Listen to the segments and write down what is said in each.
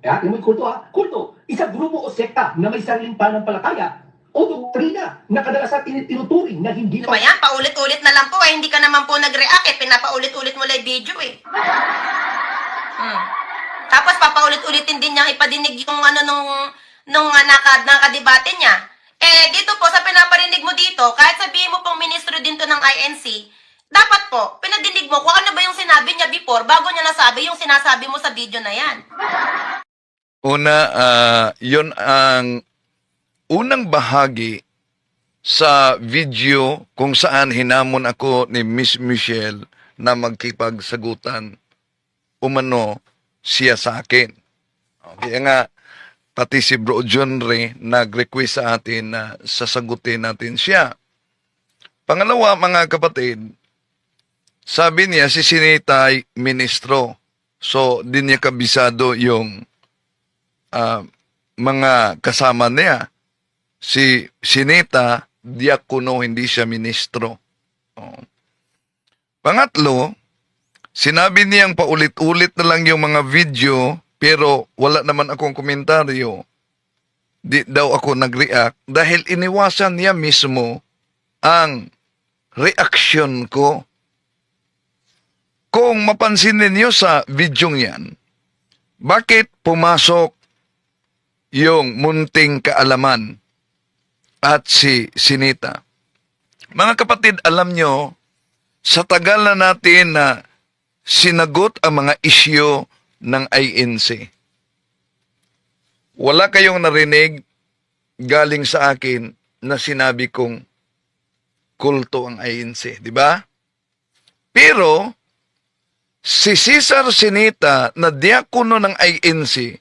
Kaya yung may kulto ha, kulto, isang grupo o sekta na may sariling pananampalataya o doktrina na kadalasan tin- tinuturing na hindi Ano ba yan? Paulit-ulit na lang po eh. Hindi ka naman po nag-react eh. Pinapaulit-ulit mo lang video eh. Hmm. Tapos papaulit-ulitin din niyang ipadinig yung ano nung, nung uh, naka, nakadebate niya. Eh, dito po, sa pinaparinig mo dito, kahit sabihin mo pong ministro din to ng INC, dapat po, pinadinig mo kung ano ba yung sinabi niya before bago niya nasabi yung sinasabi mo sa video na yan. Una, ah, yun ang unang bahagi sa video kung saan hinamon ako ni Miss Michelle na magkipagsagutan umano siya sa akin. Kaya nga, pati si Bro John Ray nag-request sa atin na sasagutin natin siya. Pangalawa, mga kapatid, sabi niya si Sinitay ministro. So, di niya kabisado yung ah, mga kasama niya. Si Sinita, diakono, hindi siya ministro. Oh. Pangatlo, sinabi niyang paulit-ulit na lang yung mga video, pero wala naman akong komentaryo. Di daw ako nag-react dahil iniwasan niya mismo ang reaction ko. Kung mapansin ninyo sa video yan, bakit pumasok yung munting kaalaman at si Sinita? Mga kapatid, alam nyo, sa tagal na natin na sinagot ang mga isyo ng INC, wala kayong narinig galing sa akin na sinabi kong kulto ang INC, di ba? Pero, si Cesar Sinita na diakono ng INC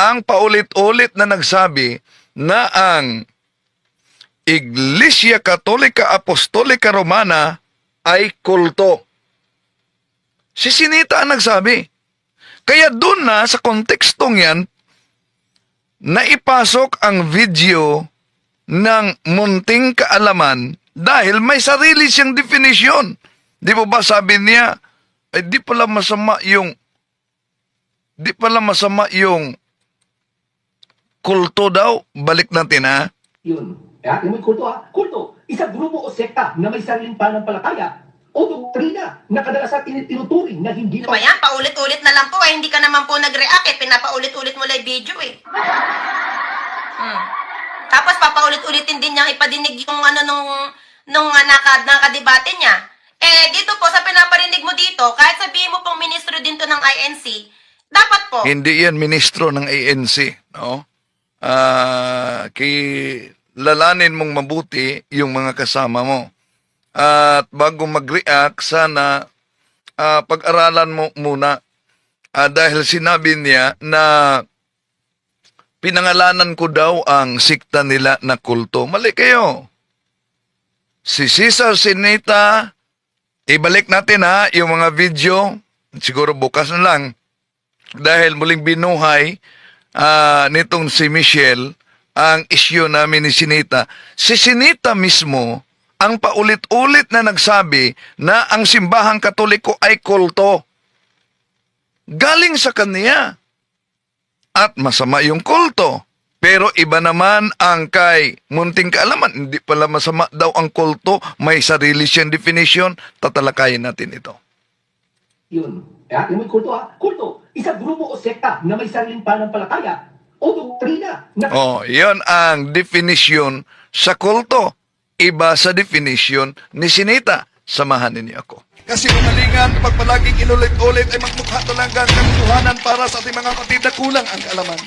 ang paulit-ulit na nagsabi na ang Iglesia Katolika Apostolika Romana ay kulto. Si Sinita ang nagsabi. Kaya doon na sa kontekstong yan, naipasok ang video ng munting kaalaman dahil may sarili siyang definition. Di ba ba sabi niya, ay di pala masama yung di pala masama yung kulto daw. Balik natin ha. yun. Kaya yung may kulto ha, kulto, isang grupo o sekta na may sariling pananampalataya o doktrina na kadalasan tin- tinuturing na hindi ba yan? Paulit-ulit na lang po eh. Hindi ka naman po nag-react eh. Pinapaulit-ulit mo lang yung video eh. Hmm. Tapos papaulit-ulitin din niyang ipadinig yung ano nung, nung uh, naka, nakadebate niya. Eh, dito po, sa pinaparinig mo dito, kahit sabihin mo pong ministro din to ng INC, dapat po, Hindi yan ministro ng ANC, no? Ah, kay lalanin mong mabuti yung mga kasama mo. At bago mag-react, sana ah, pag-aralan mo muna Ah, dahil sinabi niya na pinangalanan ko daw ang sikta nila na kulto. Mali kayo. Si Cesar Sinita, ibalik natin ha, yung mga video, siguro bukas na lang, dahil muling binuhay ah, nitong si Michelle ang isyu namin ni Sinita. Si Sinita mismo ang paulit-ulit na nagsabi na ang simbahang katoliko ay kulto. Galing sa kanya. At masama yung kulto. Pero iba naman ang kay munting kaalaman. Hindi pala masama daw ang kulto. May sarili siyang definition. Tatalakayin natin ito. Yun. Kaya yung may kulto ha, kulto, isang grupo o sekta na may sariling pananampalataya o doktrina na Oh, yon ang definition sa kulto. Iba sa definition ni Sinita. Samahan ninyo ako. Kasi umalingan kapag palaging inulit-ulit ay magmukha talaga ang katotohanan para sa ating mga kapatid na kulang ang kaalaman.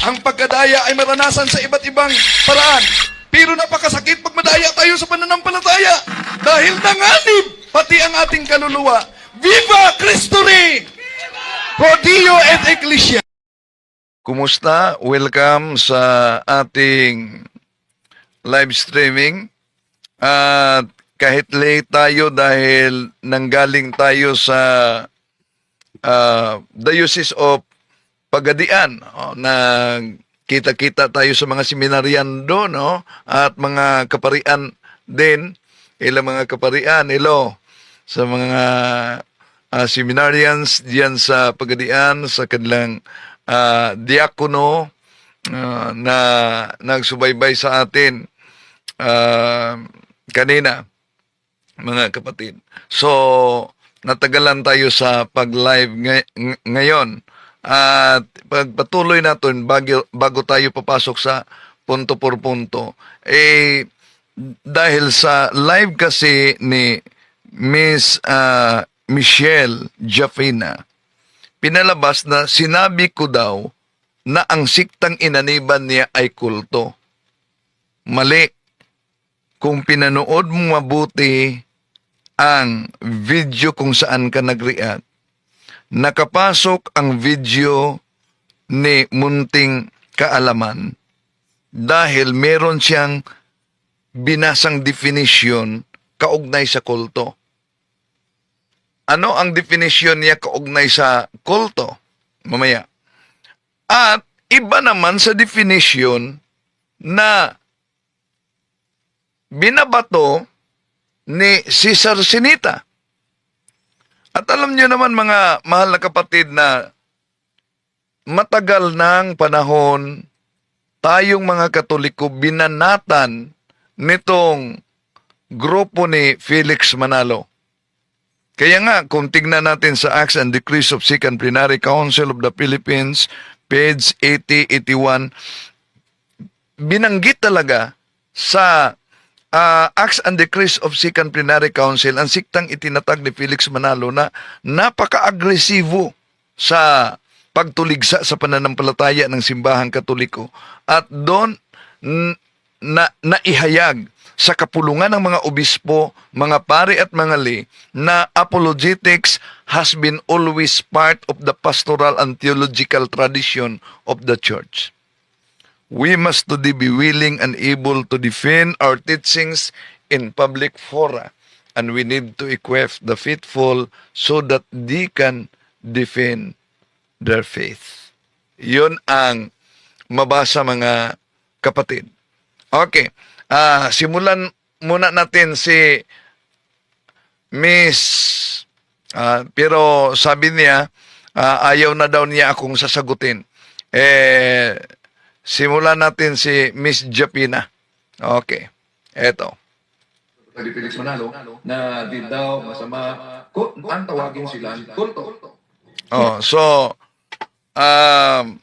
Ang pagkadaya ay maranasan sa iba't ibang paraan. Pero napakasakit pag madaya tayo sa pananampalataya. Dahil nanganib pati ang ating kaluluwa. Viva Cristo Rey! Pro Dio et Ecclesia! Kumusta? Welcome sa ating live streaming. At kahit late tayo dahil nanggaling tayo sa ah, Diocese of Pagadian oh, na kita-kita tayo sa mga seminaryan doon no? at mga kaparian din ilang mga kaparian ilo sa mga ah, seminarians diyan sa Pagadian sa kanilang ah, diakono ah, na nagsubaybay sa atin ah, kanina mga kapatid. So, natagalan tayo sa pag-live ngay- ng- ngayon. At pagpatuloy natin bago, bago tayo papasok sa punto por punto, eh, dahil sa live kasi ni Miss ah, Michelle Jaffina, pinalabas na sinabi ko daw na ang siktang inaniban niya ay kulto. Mali. Kung pinanood mo mabuti ang video kung saan ka nag-react, nakapasok ang video ni Munting Kaalaman dahil meron siyang binasang definition kaugnay sa kulto. Ano ang definition niya kaugnay sa kulto? Mamaya. At iba naman sa definition na binabato ni Cesar Sinita. At alam niyo naman mga mahal na kapatid na matagal ng panahon tayong mga Katoliko binanatan nitong grupo ni Felix Manalo. Kaya nga, kung tignan natin sa Acts and Decrees of Second Plenary Council of the Philippines, page 80-81, binanggit talaga sa ah, Acts and Decrees of Second Plenary Council ang siktang itinatag ni Felix Manalo na napaka-agresibo sa pagtuligsa sa pananampalataya ng simbahang katoliko at doon na naihayag sa kapulungan ng mga obispo, mga pari at mga li na apologetics has been always part of the pastoral and theological tradition of the church. We must today be willing and able to defend our teachings in public fora and we need to equip the faithful so that they can defend their faith. Yun ang mabasa mga kapatid. Okay. Ah, simulan muna natin si Miss ah, pero sabi niya ah, ayaw na daw niya akong sasagutin. Eh simulan natin si Miss Japina. Okay. Eto. ni Felix Manalo na di daw masama kung ang tawagin sila kulto. Oh, so um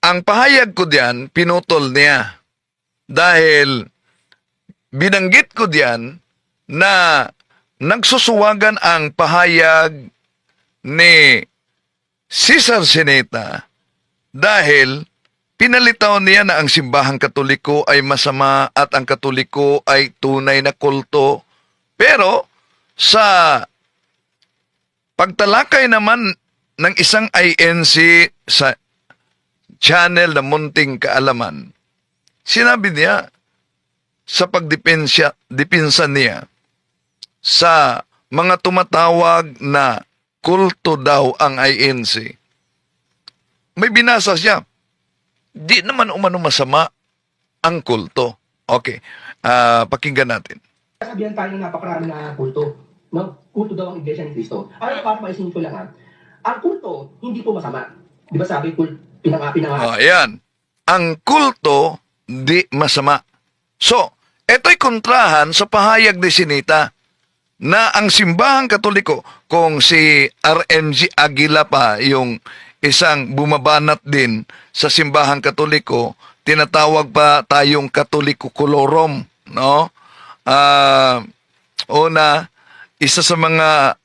ang pahayag ko diyan pinutol niya dahil binanggit ko diyan na nagsusuwagan ang pahayag ni Cesar Sineta dahil pinalitaw niya na ang simbahang katoliko ay masama at ang katoliko ay tunay na kulto. Pero sa Pagtalakay naman ng isang INC sa channel na munting kaalaman, sinabi niya sa pagdepensya, depensa niya sa mga tumatawag na kulto daw ang INC. May binasa siya. Di naman umano masama ang kulto. Okay, ah, pakinggan natin. Sabihan tayo ng napakarami na kulto. No? Kulto daw ang Iglesia ni Cristo. Ano para maisin ko lang ha? Ang kulto, hindi po masama. Di ba sabi, kul, pinanga, pinanga, Oh, ayan. Ang kulto, di masama. So, ito'y kontrahan sa pahayag ni Sinita na ang simbahang katoliko, kung si RMG Aguila pa, yung isang bumabanat din sa simbahang katoliko, tinatawag pa tayong katoliko kolorom, no? Ah, una, isa sa mga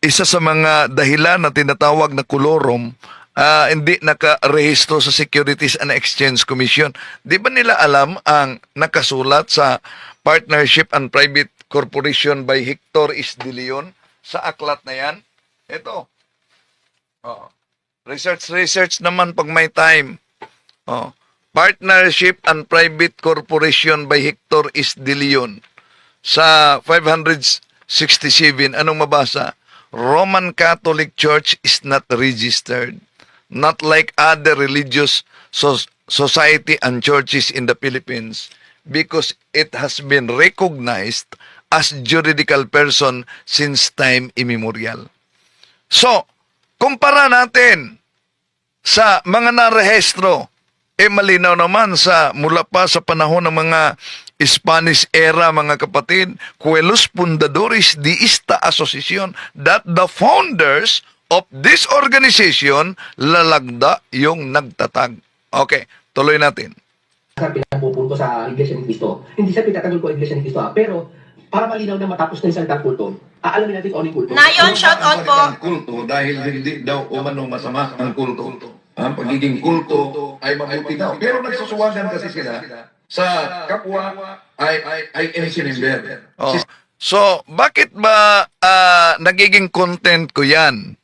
isa sa mga dahilan na tinatawag na kolorom ah, hindi nakarehistro sa Securities and Exchange Commission. Di ba nila alam ang nakasulat sa Partnership and Private Corporation by Hector S. Sa aklat na yan? Ito. Oh. Research, research naman pag may time. Oh. Partnership and Private Corporation by Hector S. Sa 567, anong mabasa? Roman Catholic Church is not registered, not like other religious so- society and churches in the Philippines because it has been recognized as juridical person since time immemorial. So, kumpara natin sa mga narehestro, eh malinaw naman sa mula pa sa panahon ng mga Spanish era mga kapatid, Cuelos Fundadores de esta asociación that the founders of this organization lalagda yung nagtatag. Okay, tuloy natin. sa pinapupunto sa Iglesia ni Cristo. Hindi sa pinatagol ko Iglesia ni Cristo ha, pero para malinaw na matapos na yung salitang kulto, aalamin natin kung ano yung kulto. Nayon, shout out po. Ang kulto dahil hindi daw umano masama ang kulto. Ang pagiging kulto ay mabuti daw. Pero nagsusuwagan kasi sila sa kapwa ay ay ay inisinimber. Oh. So, bakit ba ah, nagiging content ko yan?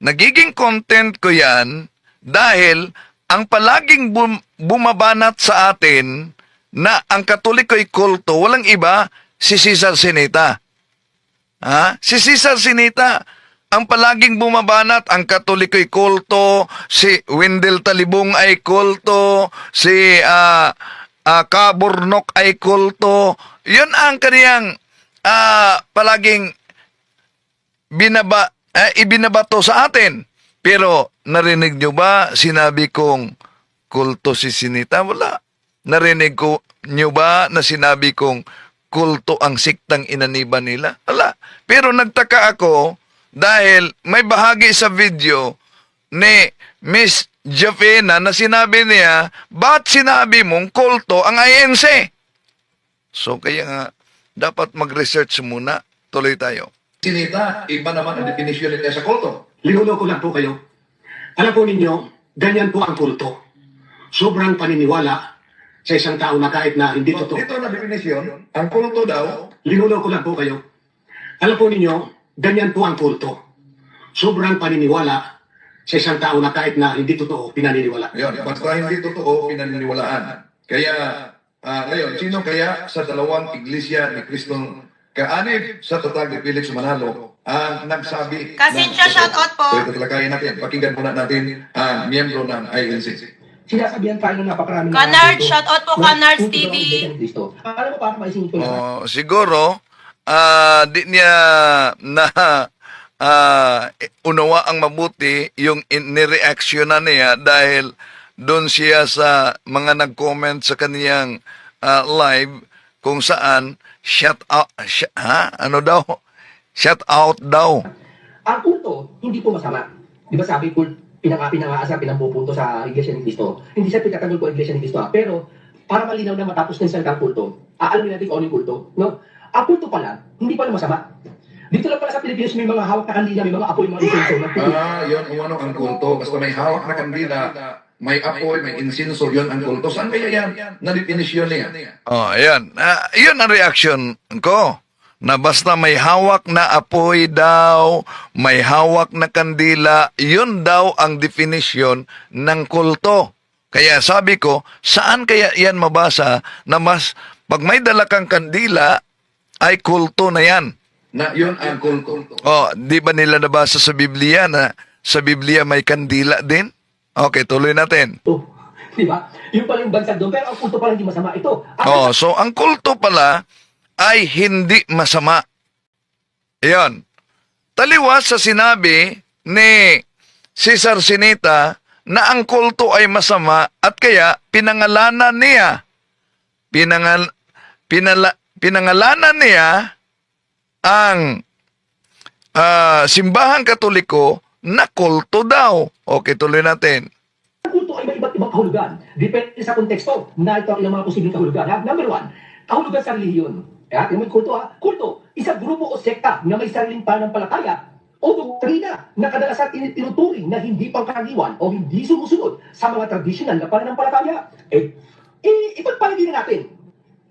Nagiging content ko yan dahil ang palaging bum- bumabanat sa atin na ang katoliko'y kulto, walang iba, si Cesar Sinita. Ha? Si Cesar Sinita, ang palaging bumabanat, ang katoliko'y kulto, si Wendell Talibong ay kulto, si ah ah, Kaburnok ay kulto. Yun ang kaniyang ah, palaging binaba, eh, ibinabato sa atin. Pero narinig nyo ba sinabi kong kulto si Sinita? Wala. Narinig ko nyo ba na sinabi kong kulto ang siktang inaniba nila? Wala. Pero nagtaka ako dahil may bahagi sa video ni Miss Jafena na sinabi niya, ba't sinabi mong kulto ang INC? So kaya nga, dapat mag-research muna. Tuloy tayo. Sinita, iba naman ang definisyon nila sa kulto. Linuloko lang po kayo. Alam po ninyo, ganyan po ang kulto. Sobrang paniniwala sa isang tao na kahit na hindi totoo. Dito na definisyon, ang kulto daw, Linuloko lang po kayo. Alam po ninyo, ganyan po ang kulto. Sobrang paniniwala sa isang tao na kahit na hindi totoo, pinaniniwala. Yun, basta hindi totoo, pinaniniwalaan. Kaya, ah, ngayon, sino kaya sa dalawang iglesia ni Kristong kaanib sa tatag ni Felix Manalo ang nagsabi Kasincha, ng- shout out po. Ito talakayin natin. Pakinggan muna natin ang miyembro ng INC. Sinasabihan tayo ng napakaraming Canard, kulto. shout out po, Canards ang TV. Cristo. Alam mo para maisingin ko lang. Oh, siguro, ah, di niya na ah, unawa ang mabuti yung in- nireaction na niya dahil doon siya sa mga nag-comment sa kaniyang ah, live kung saan shut out, sh- ha? Ano daw? Shut out daw. Ang kulto, hindi po masama. Di ba sabi, kult, pinanga, pinangaasa, pinampupunto sa Iglesia ni Cristo. Hindi sa pinatagol ko Iglesia ni Cristo. ha. Pero, para malinaw na matapos ng salitang kulto, aalamin natin kung ano yung kulto. No? Ang kulto pala, hindi pala masama. Dito lang pala sa Pilipinas may mga hawak na kandila, may mga apoy, mga insenso. Ah, yun umano ang kulto. Basta may hawak na kandila, may apoy, may insinso, yun ang kulto. Saan kaya yan? Na definisyon niya. Oh, ayan. Ah, yun ang reaction ko. Na basta may hawak na apoy daw, may hawak na kandila, yun daw ang definition ng kulto. Kaya sabi ko, saan kaya yan mabasa na mas, pag may dala kang kandila, ay kulto na yan. Na yun ang kulto. Oh, di ba nila nabasa sa Biblia na sa Biblia may kandila din? Okay, tuloy natin. Oh, Di ba? Yung pala yung bansag doon. Pero ang kulto pala hindi masama. Ito, ang Oh, so ang kulto pala ay hindi masama. Iyon. Taliwas sa sinabi ni Cesar Sinita na ang kulto ay masama at kaya pinangalanan niya pinangal pinala, pinangalanan niya ang ah, simbahang katoliko na kulto daw. Okay, tuloy natin. Ang kulto ay may iba't ibang kahulugan. Depende sa konteksto na ito ang ilang mga posibleng kahulugan. Ha? Number one, kahulugan sa relihiyon. Kaya, yung may kulto ha? Kulto, isang grupo o sekta na may sariling pananampalataya o doktrina na kadalasan tin- tinuturing na hindi pangkaraniwan o hindi sumusunod sa mga tradisyonal na pananampalataya. Eh, eh ipagpalagay na natin.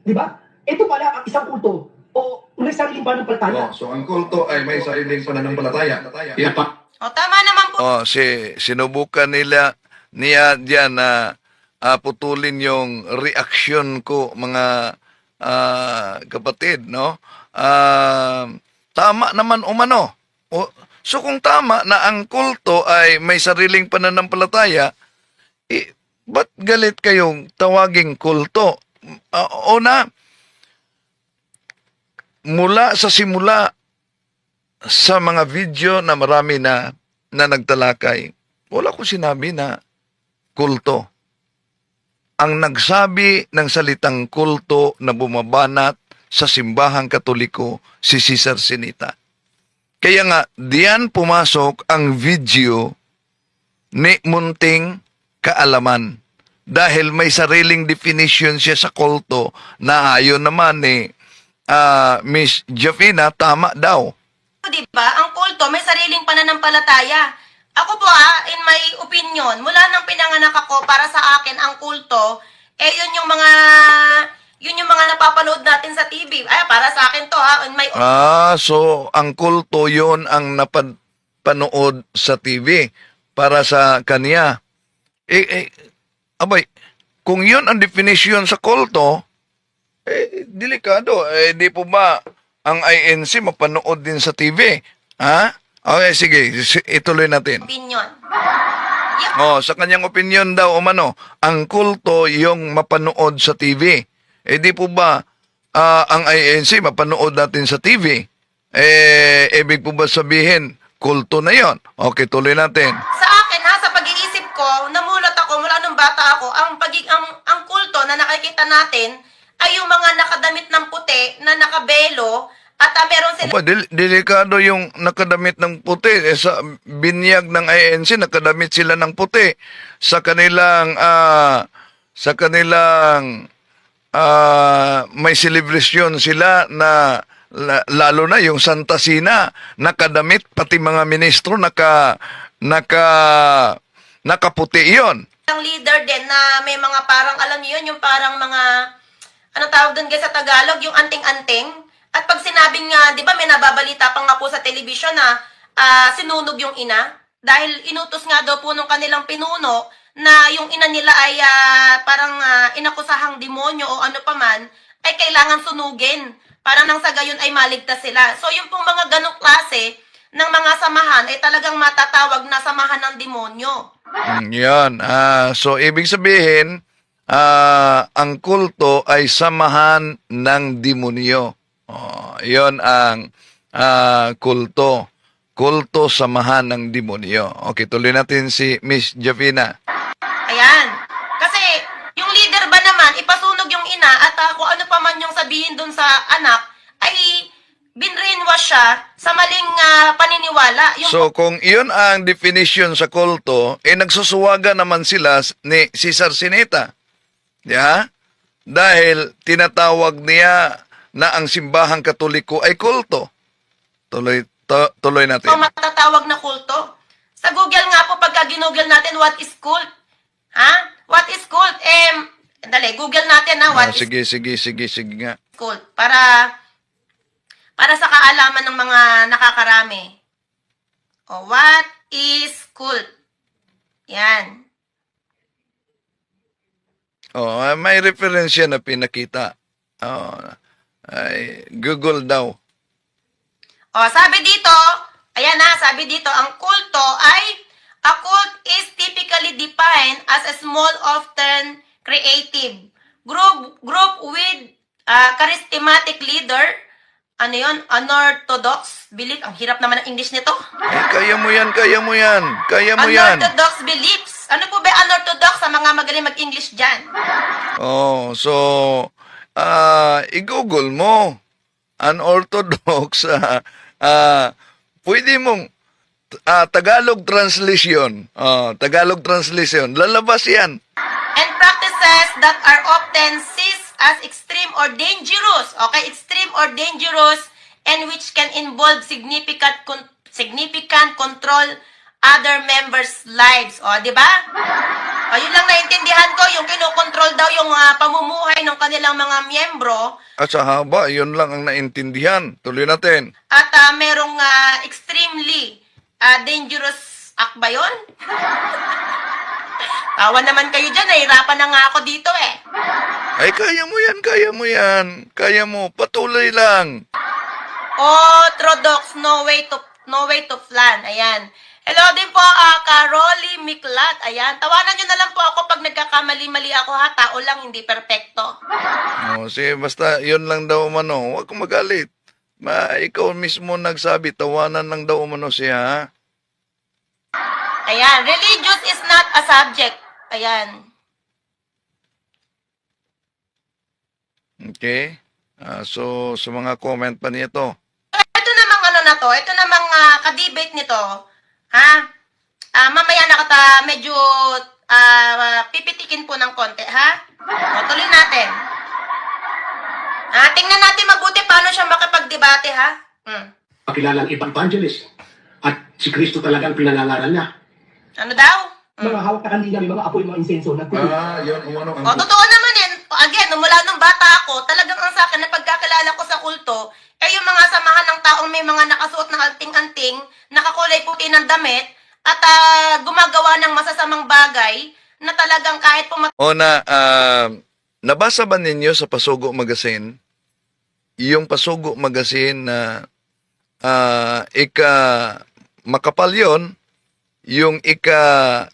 Di ba? Ito pala ang isang kulto o may sariling pananampalataya. Oh, so ang kulto ay may sariling pananampalataya. Yan pa. O, tama naman po. Oh, si sinubukan nila niya diyan na ah, putulin yung reaksyon ko mga ah, kapatid, no? Ah, tama naman umano. O, so kung tama na ang kulto ay may sariling pananampalataya, eh, ba't galit kayong tawaging kulto? Ah, una, mula sa simula sa mga video na marami na na nagtalakay, wala ko sinabi na kulto. Ang nagsabi ng salitang kulto na bumabanat sa simbahang katoliko si Cesar Sinita. Kaya nga, diyan pumasok ang video ni Munting Kaalaman. Dahil may sariling definition siya sa kulto na ayon naman ni ah, Miss Jafina, tama daw. Di ba, ang kulto may sariling pananampalataya. Ako po ha, in my opinion, mula nang pinanganak ako, para sa akin, ang kulto, eh yun yung mga, yun yung mga napapanood natin sa TV. Ay, para sa akin to ha, in my Ah, so ang kulto yon ang napanood sa TV para sa kanya. Eh, eh, abay, kung yun ang definition sa kulto, eh, delikado. Eh, di po ba ang INC mapanood din sa TV? Ha? Okay, sige, si- ituloy natin. opinion. Oh, sa kanyang opinion daw, umano, ang kulto yung mapanood sa TV. Eh di po ba ah, ang INC mapanood natin sa TV? Eh, ibig po ba sabihin, kulto na yon? Okay, tuloy natin. Sa akin ha, sa pag-iisip ko, namulat ako mula nung bata ako, ang, pagig ang, ang kulto na nakikita natin ay yung mga nakadamit ng puti na nakabelo at ah, meron sila Aba, del- delikado yung nakadamit ng puti. Eh, sa binyag ng INC, nakadamit sila ng puti. Sa kanilang, ah, sa kanilang, ah, may celebration sila na la- lalo na yung Santa Sina, nakadamit, pati mga ministro, naka, naka, nakaputi yon. ang leader din na may mga parang, alam niyo yun, yung parang mga, ano tawag doon guys sa Tagalog, yung anting-anting. At pag sinabing nga, di ba may nababalita pa nga po sa television na ah, sinunog yung ina, dahil inutos nga daw po nung kanilang pinuno na yung ina nila ay ah, parang ah, inakusahang demonyo o ano pa man, ay kailangan sunugin para nang sa gayon ay maligtas sila. So yung pong mga ganong klase ng mga samahan ay talagang matatawag na samahan ng demonyo. Mm, Yan. Ah, so, ibig sabihin, ah, ang kulto ay samahan ng demonyo. Oh, yon ang ah, kulto. Kulto samahan ng demonyo. Okay, tuloy natin si Miss Javina. Ayan. Kasi, yung leader ba naman, ipasunog yung ina at ah, kung ano pa man yung sabihin dun sa anak, ay binrainwash siya sa maling ah, paniniwala. Yung So, kung iyon ang definition sa kulto, eh nagsusuwaga naman sila ni Cesar Sineta. Ya? Dahil tinatawag niya na ang simbahang katoliko ay kulto. Tuloy, to- tuloy natin. ito matatawag na kulto. Sa Google nga po, pagka ginugol natin, what is cult? Ha? What is cult? Eh, dali, Google natin na Ah, what is sige, sige, sige, sige nga. cult. Para, para sa kaalaman ng mga nakakarami. O, what is cult? Yan. Oh, ah, may referensya na pinakita. Oh, ay, Google daw. O, sabi dito, ayan na, sabi dito, ang kulto ay, a cult is typically defined as a small, often creative group group with a charismatic leader. Ano yon Unorthodox belief. Ang hirap naman ang English nito. Ay, kaya mo yan, kaya mo yan, kaya mo yan. Unorthodox beliefs. Ano po ba unorthodox sa mga magaling mag-English dyan? Oh, so, ah, i-google mo. Unorthodox, ah, ah, pwede mong, ah, Tagalog translation, oh, Tagalog translation, lalabas yan. and practices that are often seized as extreme or dangerous. Okay, extreme or dangerous and which can involve significant con- significant control other members' lives. O, di ba? O, yun lang naintindihan ko, yung kinokontrol daw yung ah, pamumuhay ng kanilang mga miyembro At sa haba, yun lang ang naintindihan. Tuloy natin. at ah, merong ah, extremely ah, dangerous act ba yun? Tawa naman kayo dyan, nahirapan na nga ako dito eh. Ay, kaya mo yan, kaya mo yan. Kaya mo, patuloy lang. Orthodox, no way to no way to flan. Ayan. Hello din po, ah Caroli Miklat. Ayan. Tawanan nyo na lang po ako pag nagkakamali-mali ako ha. Tao lang, hindi perpekto. Oh, sige, basta yun lang daw umano. Huwag kang magalit. Ma, ikaw mismo nagsabi, tawanan lang daw umano siya. Ayan, religious is not a subject. Ayan. Okay? Ah, so, sa mga comment pa nito, Ito namang ano na to, ito namang uh, ka-debate nito, ha? Ah, mamaya na kata medyo ah, pipitikin po ng konti, ha? O, tuloy natin. Ah, tingnan natin mabuti paano siya makipagdebate, ha? Hmm. Pakilalang evangelist. At si Kristo talagang pinangangaral niya. Ano daw? Hmm. Mga hawak na kandila, may mga apoy, mga insenso. Ah, yun, umano ang O, totoo naman yan. Again, mula nung bata ako, talagang ang sa akin na pagkakilala ko sa kulto, eh yung mga samahan ng taong may mga nakasuot ng anting-anting, nakakulay puti ng damit, at ah, gumagawa ng masasamang bagay na talagang kahit pumat... O na, ah, nabasa ba ninyo sa Pasugo Magazine, yung Pasugo Magazine na ah, ika makapal yun, yung ika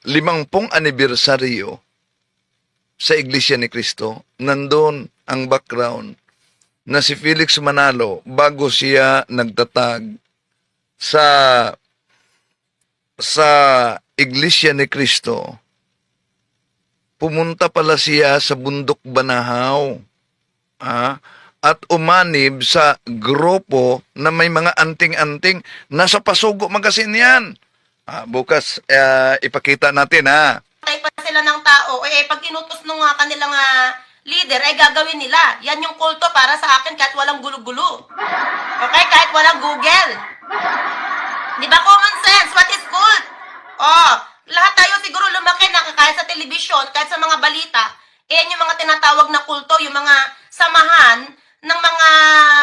limangpong anibersaryo sa Iglesia ni Cristo, nandun ang background na si Felix Manalo bago siya nagtatag sa sa Iglesia ni Cristo. Pumunta pala siya sa bundok Banahaw ah, at umanib sa grupo na may mga anting-anting. Nasa pasugo magasin yan. Ah, bukas ah, ipakita natin ha. Patay pa sila ng tao, eh pag inutos nung ah, kanilang ah, leader, ay gagawin nila. Yan yung kulto para sa akin kahit walang gulo-gulo. Okay? Kahit walang Google. Di ba common sense? What is cult? Oh, lahat tayo siguro lumaki na kahit sa telebisyon, kahit sa mga balita, eh yung mga tinatawag na kulto, yung mga samahan ng mga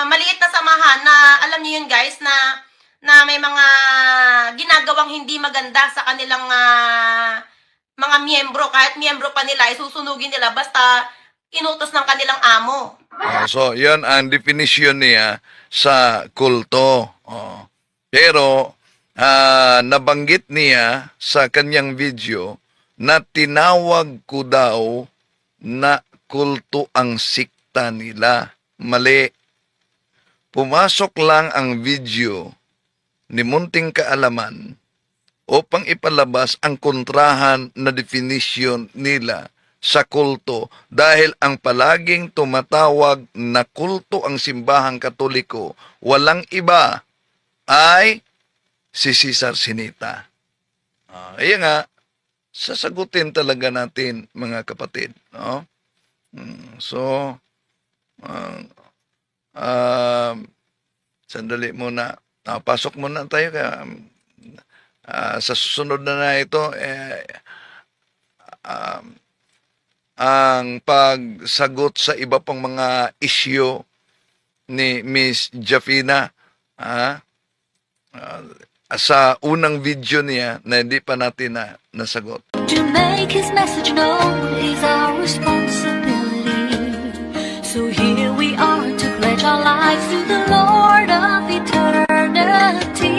maliit na samahan na alam niyo yun guys na na may mga ginagawang hindi maganda sa kanilang ah, mga miyembro kahit miyembro pa nila isusunugin nila basta inutos ng kanilang amo. Ah, so, yan ang definition niya sa kulto. Oh. Pero, ah, nabanggit niya sa kanyang video na tinawag ko daw na kulto ang sikta nila. Mali. Pumasok lang ang video ni Munting Kaalaman upang ipalabas ang kontrahan na definition nila sa kulto dahil ang palaging tumatawag na kulto ang simbahang katoliko walang iba ay si Cesar Sinita. Ah, kaya nga, sasagutin talaga natin mga kapatid. No? Mm, so, ah, ah, sandali muna. Ah, pasok muna tayo kaya ah, sa susunod na na ito, eh, um, ang pagsagot sa iba pang mga isyo ni Miss Jafina ah, ah, sa unang video niya na hindi pa natin na nasagot. To make his message known is our responsibility. So here we are to pledge our lives to the Lord of eternity. reality.